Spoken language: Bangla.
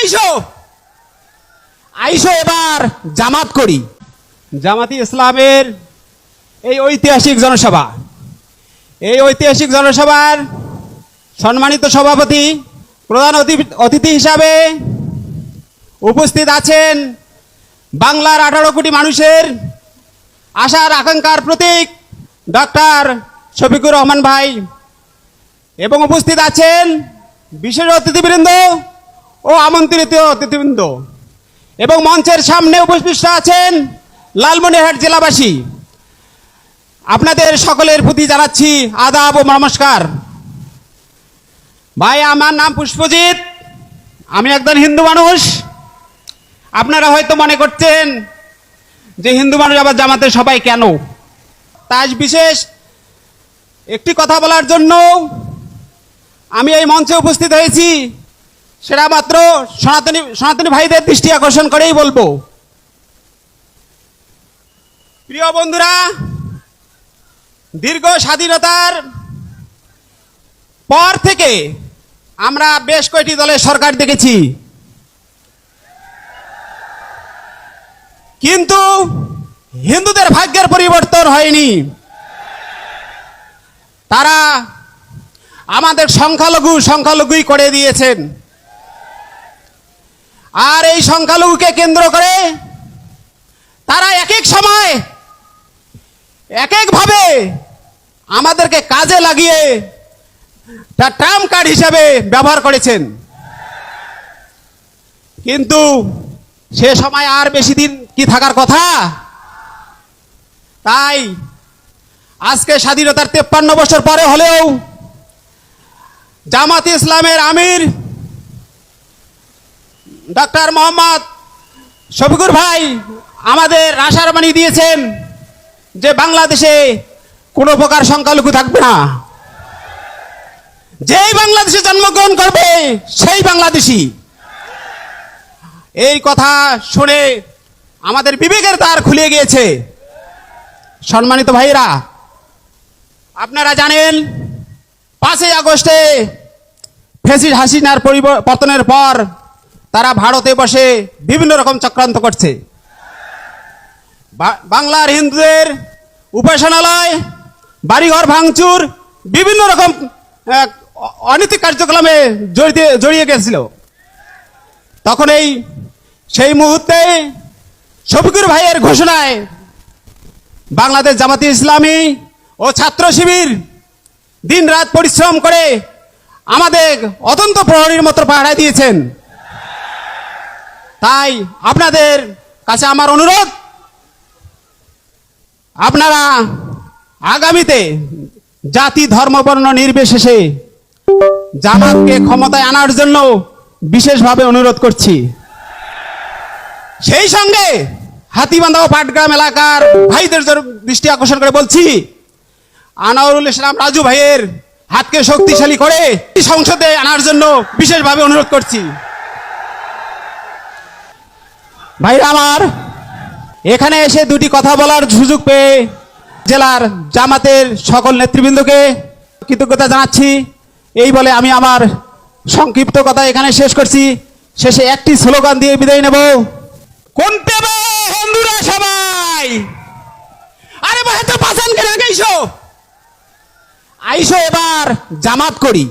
আইসো। আইসো এবার জামাত করি। জামাতি ইসলামের এই ঐতিহাসিক জনসভা। এই ঐতিহাসিক জনসভার সম্মানিত সভাপতি, প্রধান অতি- অতিথি হিসাবে উপস্থিত আছেন বাংলার আঠারো কোটি মানুষের আশার আকাঙ্ক্ষার প্রতীক ডক্টর শফিকুর রহমান ভাই। এবং উপস্থিত আছেন বিশেষ অতিথিবৃন্দ ও আমন্ত্রিত অতিথিবৃন্দ। এবং মঞ্চের সামনে উপস্থিত আছেন লালমনিরহাট জেলাবাসী। আপনাদের সকলের প্রতি জানাচ্ছি আদাব ও নমস্কার। ভাই, আমার নাম পুষ্পজিৎ। আমি একজন হিন্দু মানুষ। আপনারা হয়তো মনে করছেন যে হিন্দু মানুষ আবার জামাতে সবাই কেন? তাই বিশেষ একটি কথা বলার জন্য আমি এই মঞ্চে উপস্থিত হয়েছি। সেটা মাত্র সনাতনী সনাতনী ভাইদের দৃষ্টি আকর্ষণ করেই বলব। প্রিয় বন্ধুরা, দীর্ঘ স্বাধীনতার পর থেকে আমরা বেশ কয়েকটি দলের সরকার দেখেছি। কিন্তু হিন্দুদের ভাগ্যের পরিবর্তন হয়নি। তারা আমাদের সংখ্যালঘু, সংখ্যালঘুই করে দিয়েছেন। আর এই সংখ্যালঘুকে কেন্দ্র করে তারা এক এক সময় এক একভাবে আমাদেরকে কাজে লাগিয়ে তা ট্রাম্প কার্ড হিসাবে ব্যবহার করেছেন। কিন্তু সে সময় আর বেশি দিন কি থাকার কথা? তাই আজকে স্বাধীনতার তেপ্পান্ন বছর পরে হলেও জামাত ইসলামের আমির ডক্টর মোহাম্মদ শফিকুর ভাই আমাদের আশার বাণী দিয়েছেন যে বাংলাদেশে কোনো প্রকার সংখ্যালঘু থাকবে না। যেই বাংলাদেশে জন্মগ্রহণ করবে, সেই বাংলাদেশি। এই কথা শুনে আমাদের বিবেকের দ্বার খুলে গিয়েছে। সম্মানিত ভাইরা আপনারা জানেন, পাঁচই আগস্টে ফেসিস হাসিনার পরিব- পতনের পর তারা ভারতে বসে বিভিন্ন রকম চক্রান্ত করছে। বাংলার হিন্দুদের উপাসনালয়, বাড়িঘর ভাঙচুর, বিভিন্ন রকম অনৈতিক কার্যক্রমে জড়িয়ে জড়িয়ে গেছিল। তখন এই সেই মুহূর্তে শফিকুর ভাইয়ের ঘোষণায় বাংলাদেশ জামাতি ইসলামী ও ছাত্র শিবির দিন রাত পরিশ্রম করে আমাদের অতন্ত প্রহরীর মতো পাহারা দিয়েছেন। তাই আপনাদের কাছে আমার অনুরোধ, আপনারা আগামীতে জাতি, ধর্ম, বর্ণ নির্বিশেষে জামাতকে ক্ষমতায় আনার জন্য বিশেষভাবে অনুরোধ করছি। সেই সঙ্গে হাতিবান্ধা ও পাটগ্রাম এলাকার ভাইদের দৃষ্টি আকর্ষণ করে বলছি, আনাউরুল ইসলাম রাজু ভাইয়ের হাতকে শক্তিশালী করে সংসদে আনার জন্য বিশেষভাবে অনুরোধ করছি। ভাইরা আমার, এখানে এসে দুটি কথা বলার সুযোগ পেয়ে জেলার জামাতের সকল নেতৃবৃন্দকে কৃতজ্ঞতা জানাচ্ছি। এই বলে আমি আমার সংক্ষিপ্ত কথা এখানে শেষ করছি। শেষে একটি স্লোগান দিয়ে বিদায় নেব। কোনতে বে হিন্দুরা সবাই? আরে ভাই, তো আইসো এবার জামাত করি।